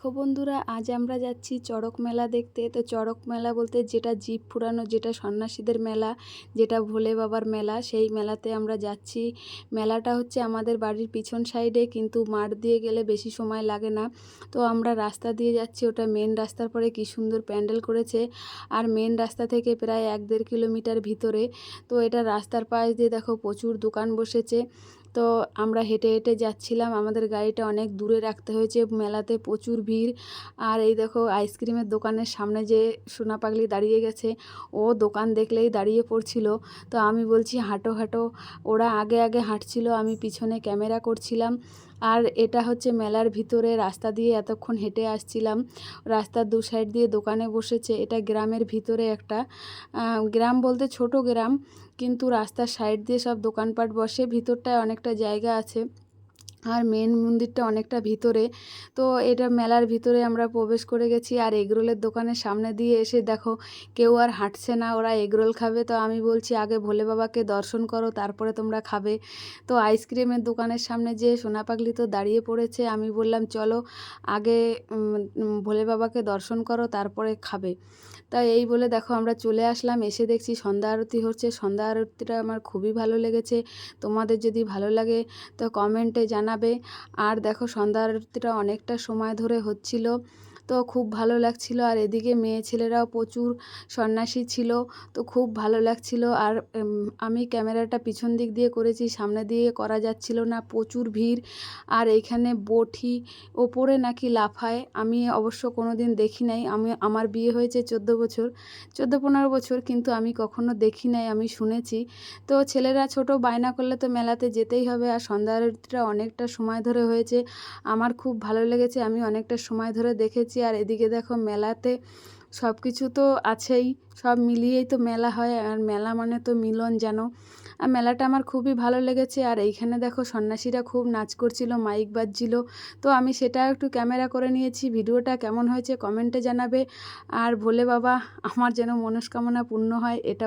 দেখো বন্ধুরা, আজ আমরা যাচ্ছি চড়ক মেলা দেখতে। তো চড়ক মেলা বলতে যেটা জিপ ফুরানো, যেটা সন্ন্যাসীদের মেলা, যেটা ভোলে বাবার মেলা, সেই মেলাতে আমরা যাচ্ছি। মেলাটা হচ্ছে আমাদের বাড়ির পিছন সাইডে, কিন্তু মাঠ দিয়ে গেলে বেশি সময় লাগে না। তো আমরা রাস্তা দিয়ে যাচ্ছি, ওটা মেন রাস্তার পরে কি সুন্দর প্যান্ডেল করেছে। আর মেন রাস্তা থেকে প্রায় এক দেড় কিলোমিটার ভিতরে। তো এটা রাস্তার পাশ দিয়ে দেখো প্রচুর দোকান বসেছে। তো আমরা হেঁটে হেঁটে যাচ্ছিলাম। আমাদের গাড়িটা অনেক দূরে রাখতে হয়েছে। মেলাতে প্রচুর ভিড়। আর এই দেখো, আইসক্রিমের দোকানের সামনে যে সোনা পাগলি দাঁড়িয়ে গেছে, ও দোকান দেখলেই দাঁড়িয়ে পড়ছিল। তো আমি বলছি, হাঁটো হাঁটো। ওরা আগে আগে হাঁটছিল, আমি পিছনে ক্যামেরা করছিলাম। আর এটা হচ্ছে মেলার ভিতরে রাস্তা দিয়ে এতক্ষণ হেঁটে আসছিলাম। রাস্তার দু সাইড দিয়ে দোকানে বসেছে। এটা গ্রামের ভিতরে একটা গ্রাম বলতে ছোট গ্রাম। কিন্তু রাস্তার সাইড দিয়ে সব দোকানপাট বসে। ভিতরটায় অনেকটা জায়গা আছে আর মেন মন্দিরটা অনেকটা ভিতরে। তো এটা মেলার ভিতরে আমরা প্রবেশ করে গেছি আর এগরোলের দোকানের সামনে দিয়ে এসে দেখো কেউ আর হাঁটছে না, ওরা এগরোল খাবে। তো আমি বলছি, আগে ভোলে বাবাকে দর্শন করো, তারপরে তোমরা খাবে। তো আইসক্রিমের দোকানের সামনে যে সোনা পাগলি তো দাঁড়িয়ে পড়েছে, আমি বললাম, চলো, আগে ভোলে বাবাকে দর্শন করো, তারপরে খাবে। তাই এই বলে দেখো আমরা চলে আসলাম, এসে দেখছি সন্ধ্যা আরতি হচ্ছে। সন্ধ্যা আরতিটা আমার খুবই ভালো লেগেছে। তোমাদের যদি ভালো লাগে তো কমেন্টে জানাবে। আর দেখো সন্ধ্যা আরতিটা অনেকটা সময় ধরে হচ্ছিল। তো খুব ভালো লাগছিল। আর এদিকে মেয়ে ছেলেরাও প্রচুর সন্ন্যাসী ছিল, তো খুব ভালো লাগছিল। আর আমি ক্যামেরাটা পিছন দিক দিয়ে করেছি, সামনে দিয়ে করা যাচ্ছিল না, প্রচুর ভিড়। আর এইখানে বটি ওপরে নাকি লাফায়, আমি অবশ্য কোনো দিন দেখি নাই। আমি, আমার বিয়ে হয়েছে চোদ্দ বছর, চোদ্দ পনেরো বছর, কিন্তু আমি কখনো দেখি নাই, আমি শুনেছি। তো ছেলেরা ছোট, বায়না করলে তো মেলাতে যেতেই হবে। আর সন্ধ্যা আরতিটা অনেকটা সময় ধরে হয়েছে। আমার খুব ভালো লেগেছে, আমি অনেকটা সময় ধরে দেখেছি। আর এদিকে দেখো মেলাতে সব কিছু তো আছেই, সব মিলিয়েই তো মেলা হয়, আর মেলা মানে তো মিলন যেন। আর মেলাটা আমার খুবই ভালো লেগেছে, আর এইখানে দেখো সন্ন্যাসীরা খুব নাচ করছিল, মাইক বাজছিল। তো আমি সেটা একটু ক্যামেরা করে নিয়েছি, ভিডিওটা কেমন হয়েছে কমেন্টে জানাবে। আর ভোলে বাবা, আমার যেন মনস্কামনা পূর্ণ হয়, এটা